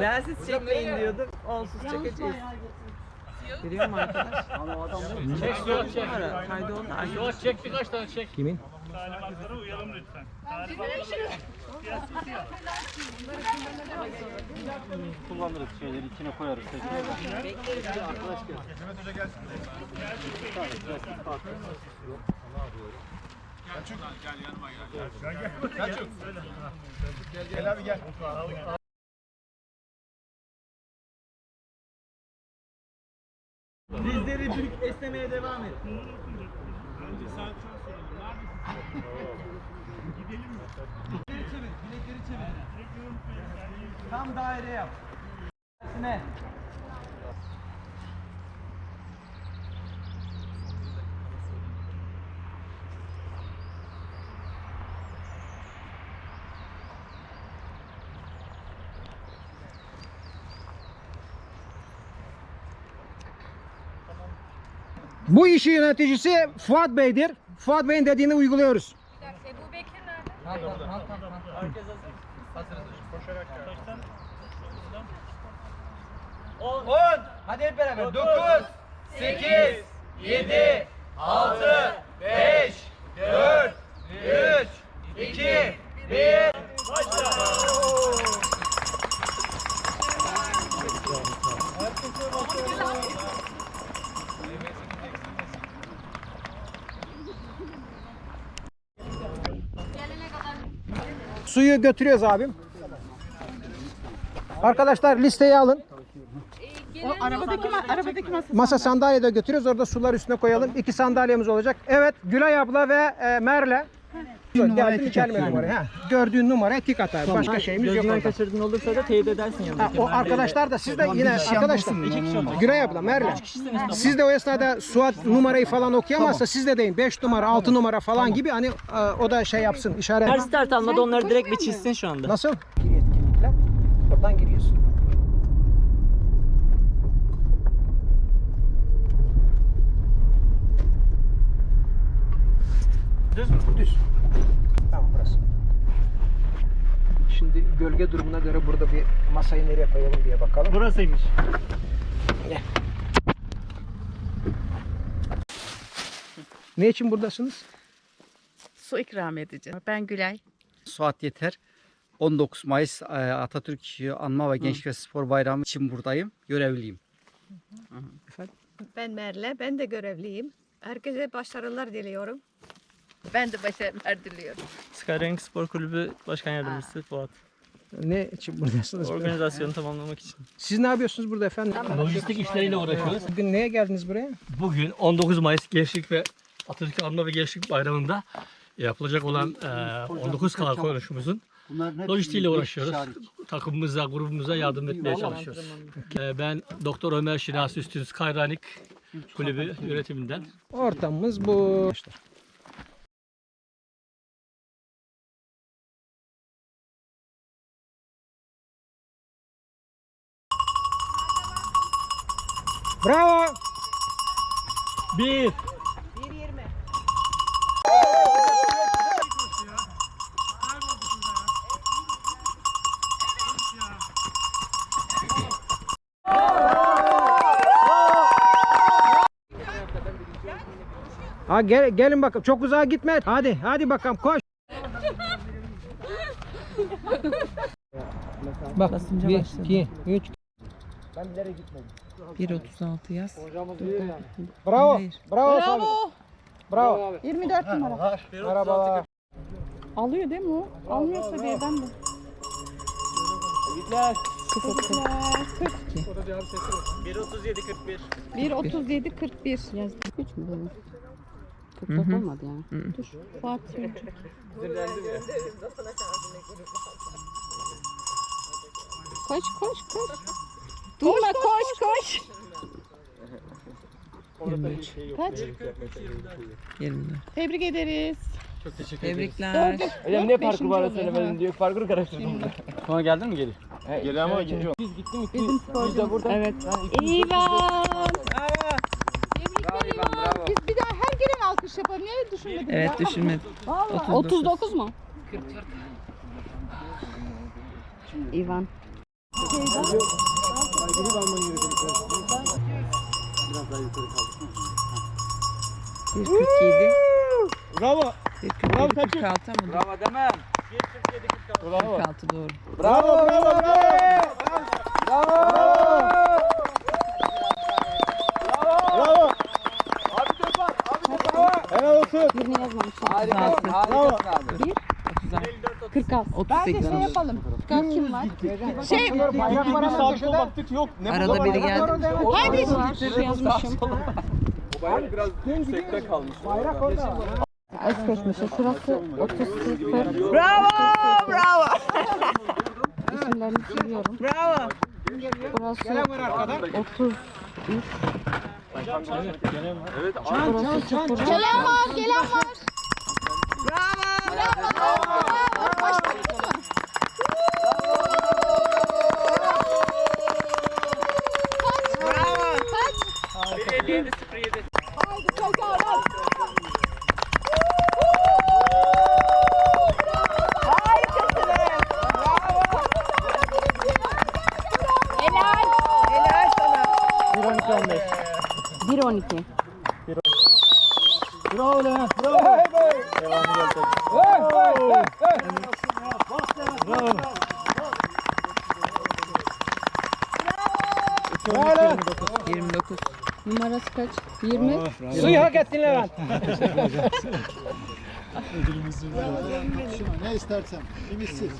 Ben siz çekmeyin diyordum. Onsuz çekeceğiz. Biliyor musun arkadaş? Çek Suat çek. Kaydı oldu. Ay, Suat çek birkaç tane çek. Kimin? Talimatlara uyalım lütfen. kullanırız şeyleri içine koyarız. Dizleri büküp esnemeye devam et. Bilekleri çevir, bilekleri çevir. Tam daire yap. Tersine. Bu işi yöneticisi Fuat Bey'dir. Fuat Bey'in dediğini uyguluyoruz. Ebu Bekir nerede? On. On. Hadi hep beraber. Dokuz, sekiz, yedi, altı, beş, dört, üç, iki, bir. Gelene Suyu götürüyoruz abim. Arkadaşlar listeyi alın. Arabadaki, ma- arabadaki masa. Masa sandalye de götürüyoruz. Orada sular üstüne koyalım. İki sandalyemiz olacak. Evet Gülay abla ve e, Merle. Geldi mi gelmedi numara. Ha, gördüğün numaraya tik atar. Başka şeyimiz yok. Gözünden kaçırdığın olursa da teyit edersin Ha, yanındaki. o arkadaşlar da siz de yine arkadaşlar. Gülay abla, Merle. Siz de o esnada Suat numarayı falan okuyamazsa siz de deyin 5 numara, 6 numara falan gibi hani e, o da şey yapsın işaret. Her start almadı onları direkt bir çizsin şu anda. Nasıl? Etkinlikler. Buradan giriyorsun. Düz mü? Düz. Tamam burası. Şimdi gölge durumuna göre burada bir masayı nereye koyalım diye bakalım. Burasıymış. Ne için buradasınız? Su ikram edeceğiz. Ben Gülay. Suat Yeter. 19 Mayıs e, Atatürk Anma ve Gençlik ve Spor Bayramı için buradayım. Görevliyim. Ben Merle, ben de görevliyim. Herkese başarılar diliyorum. Ben de başarılar diliyorum. Skyring Spor Kulübü Başkan Yardımcısı Fuat. Ne için buradasınız? Organizasyonu tamamlamak için. Siz ne yapıyorsunuz burada efendim? Lojistik işleriyle uğraşıyoruz. Bugün neye geldiniz buraya? Bugün 19 Mayıs Gençlik ve Atatürk Anma ve Gençlik Bayramı'nda yapılacak olan e, 19 Kala konuşumuzun lojistiğiyle uğraşıyoruz. Takımımıza, grubumuza yardım etmeye çalışıyoruz. E, ben Doktor Ömer Şinasi Üstün Skyranik Kulübü yönetiminden. Ortamımız bu. Bravo. Bir. Ha gel, gelin bakalım. Çok uzağa gitme. Hadi hadi bakalım koş. Bak Basınca bir, başladı. iki, üç. 1.36 yaz. Bravo. Hayır. Bravo. Bravo. Bravo. 24 numara. Merhabalar. Alıyor değil mi o? Almıyorsa birden de. Tebrikler. 42. 1.37 41. 1.37 41 yazdı. 3 mü böyle? 44 olmadı yani. Dur. Fuat söyleyecek. Koş koş koş. Durma koş koş. 23. Kaç? 24. Tebrik ederiz. Çok teşekkür ederiz. Tebrikler. Hocam ne farkı var söylemedin diyor. Farkını karıştırdım. Sonra geldin mi geri? Geri ama ikinci Bizim sporcumuz. Evet. İvan. Tebrikler İvan. Biz bir daha her gelen alkış yapalım. Niye düşünmedin Evet düşünmedim. Vallahi. 39 mu? İvan. Bir 47. Bravo. Bir 47, 46 mı? Bravo demem. 46 doğru. Bravo bravo bravo. Bravo. Abi topar. Abi topar. Helal olsun. Birini yazmamışım. Harikasın. Harikasın abi. 46. 38 şey oldu. yapalım. Kaç kim var? Şey, Bayrak var ama köşede. baktık yok. Ne Arada biri geldi. hadi var. yazmışım. Bayrak orada. Özkeşmişi şurası 30 0. Bravo, bravo. İsimlerini biliyorum. Bravo. Burası Gelen var arkada. 30 Çan çan çan. Gelen var, gelen var. 7 0 7. Haydi çocuklar. Helal. Helal sana. 1 12 15. 1 12. Bravo lan. Bravo. Hey hey. Devamı gelecek. Hey hey hey. Bravo. Bravo. 29. 29. Numarası kaç? 20. Suyu hak ettin Levent. Ne istersen. Ümitsiz.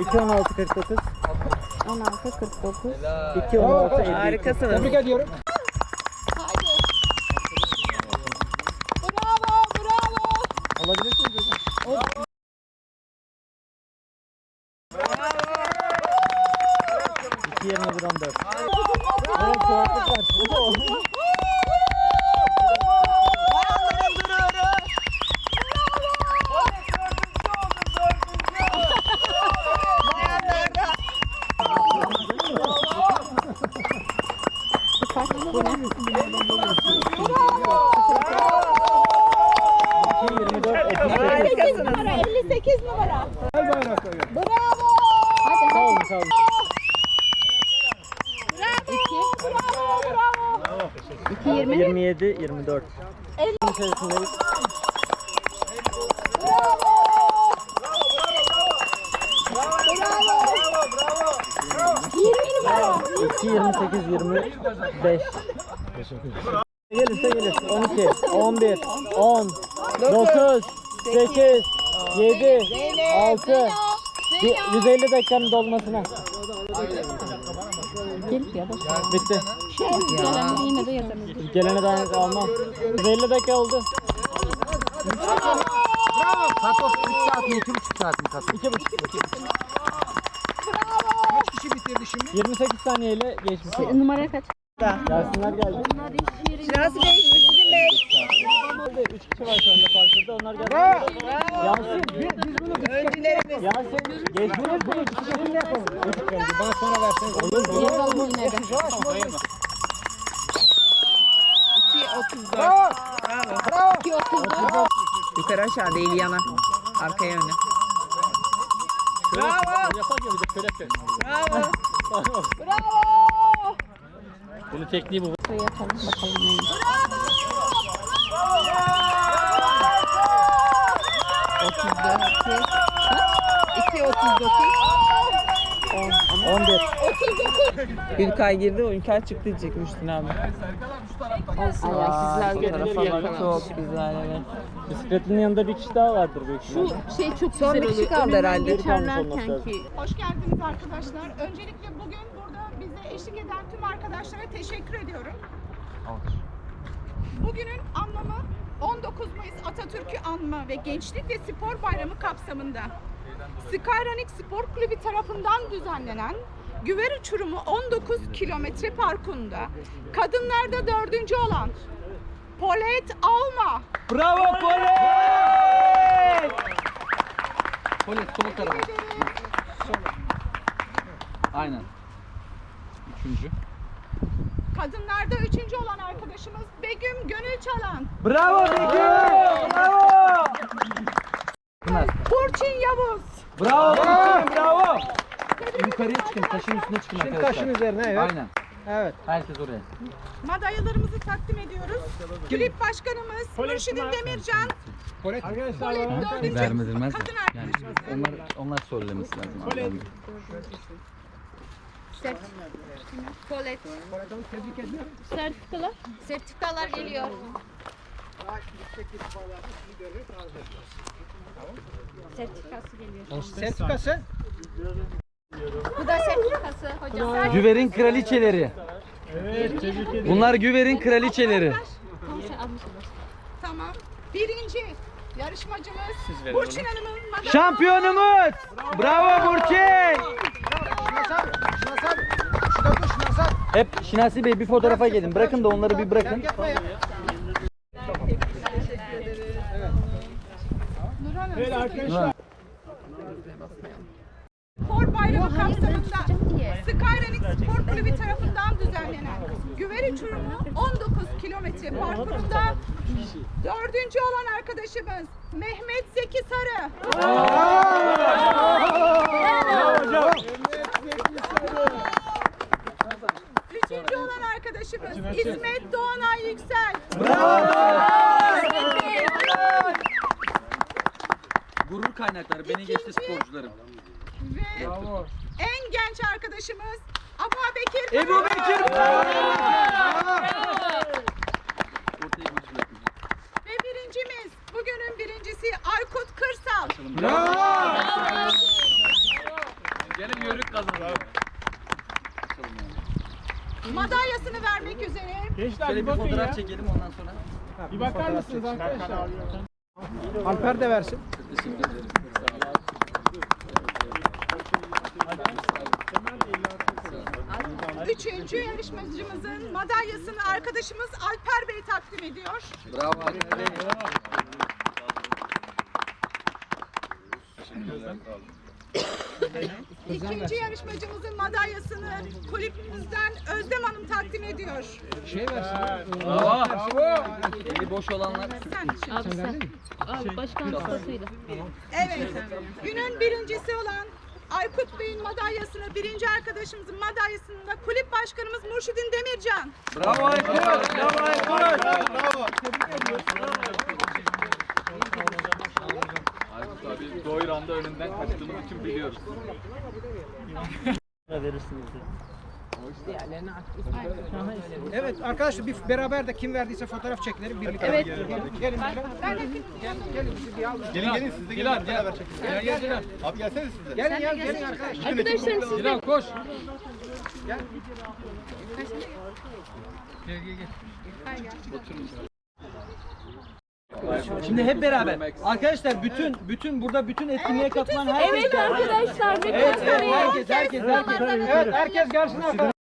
İki on altı kırk dokuz. 16 49. İki altı Harikasınız. Tebrik ediyorum. Haydi. Bravo, bravo. Alabilirsiniz hocam. İki yirmi bir on dört. Evet, kulaklık var. Bayanların gururu. Bayanlarda. Kaç? Bu ne? İki yirmi dört, otuz sekiz. 58 numara, 58 numara. 12, 28, 25. Gelirse gelir. 12, 11, 10, 9, 8, 7, 6, 150 dakikanın dolmasına. Gelip ya da. Bitti. Gelen yine de yetemedi. Gelene daha almam. 150 dakika oldu. Bravo. Bravo. Tatos 3 saat mi? 2,5 saat mi Tatos? 2,5. Bitirdi şimdi? 28 saniyeyle geçmiş. Numara kaç? Gelsinler geldi. Şinasi Bey, Müslüm Bey. 3 kişi var şu anda parkurda. Onlar geldi. Öncülerimiz. Yansın. Geçtiniz bunu 3 kişi şimdi yapalım. Bana sonra verseniz. Olur mu? Yazalım yine de. 2.34. Bravo. 2 34. Yukarı aşağı değil yana. Arkaya öne. Bravo. Yapar ya de şöyle yapıyor. Bravo. Bravo. Bunun tekniği bu. Şuraya yapalım bakalım neymiş. 34. 2.39. 11. Ülkay girdi, o Ülkay çıktı diyecek Müslüm abi. Allah güzel Fotoğraflar çok güzel evet. Bisikletin yanında bir kişi daha vardır büyük ihtimalle. Şey çok Son bir kişi kaldı herhalde. geçerlerken ki. Hoş geldiniz arkadaşlar. Öncelikle bugün burada bize eşlik eden tüm arkadaşlara teşekkür ediyorum. Bugünün anlamı 19 Mayıs Atatürk'ü anma ve Gençlik ve Spor Bayramı kapsamında Skyronik Spor Kulübü tarafından düzenlenen Güver Uçurumu 19 kilometre parkunda kadınlarda dördüncü olan Polet Alma Bravo Polet! Polet sol tarafa. Aynen. Üçüncü. Kadınlarda üçüncü olan arkadaşımız Begüm Gönül Çalan. Bravo Begüm! Bravo! Burçin Yavuz. Bravo Begüm! Bravo! Yukarıya çıkın, taşın üstüne çıkın Şimdi arkadaşlar. taşın üzerine evet. Aynen. Evet. Herkes oraya. Madalyalarımızı takdim ediyoruz. Kulüp başkanımız Mürşidin Demircan. Polet. Polet dördüncü Vermedilmez mi? kadın Yani arkadaşımız. onlar onlar söylemesi lazım. abi. Polet. Sertifikalar? Sertifikalar geliyor. Sertifikası geliyor. Sertifikası. Bu da sertifikası hocam. Güver'in kraliçeleri. Bunlar Güver'in kraliçeleri. Tamam. Birinci yarışmacımız Burçin Hanım'ın madalya. Şampiyonumuz! Bravo Burçin! Hep Şinasi Bey bir fotoğrafa gelin. Bırakın da onları bir bırakın. Yapma ya. Spor Bayramı kapsamında Skyrenic Spor Kulübü tarafından düzenlenen Güveri Uçurumu 19 kilometre parkurunda dördüncü olan arkadaşımız Mehmet Zeki Sarı. Üçüncü olan arkadaşımız İsmet Doğanay Yüksel. Gurur kaynakları. Beni geçti sporcularım. Ve en genç arkadaşımız Abu Bekir. Ebu Bekir! Ve birincimiz, bugünün birincisi Aykut Kırsal. Gelin yörük kazandı. Madalyasını vermek üzere Şöyle bir fotoğraf çekelim ondan sonra. Bir bakar mısınız arkadaşlar? Alper de versin. üçüncü yarışmacımızın madalyasını arkadaşımız Alper Bey takdim ediyor. Bravo. İkinci yarışmacımızın madalyasını kulübümüzden Özlem Hanım takdim ediyor. Şey versin. Eli boş olanlar. Sen Abi sen. Abi başkan kupasıyla. Evet. Günün birincisi olan Aykut Bey'in madalyasını, birinci arkadaşımızın madalyasını da kulüp başkanımız Murşidin Demircan. Bravo Aykut! Bravo Aykut! Aykut abi Doyran'da önünden kaçtığımız için biliyoruz. Evet arkadaşlar bir beraber de kim verdiyse fotoğraf çekilelim birlikte. Evet. Gelin, gelin böyle. Gelin bizi bir. Gelin gelin siz de gelin. Gel, beraber çekin. Gel gel gel. Abi gelsene siz de. Gelin ya gelin arkadaşlar. Arkadaşlar siz de koş. Şimdi hep beraber. Arkadaşlar bütün bütün burada bütün etkinliğe katılan herkes Evet arkadaşlar. Evet, evet, herkes herkes herkes. Evet herkes gelsin arkadaşlar.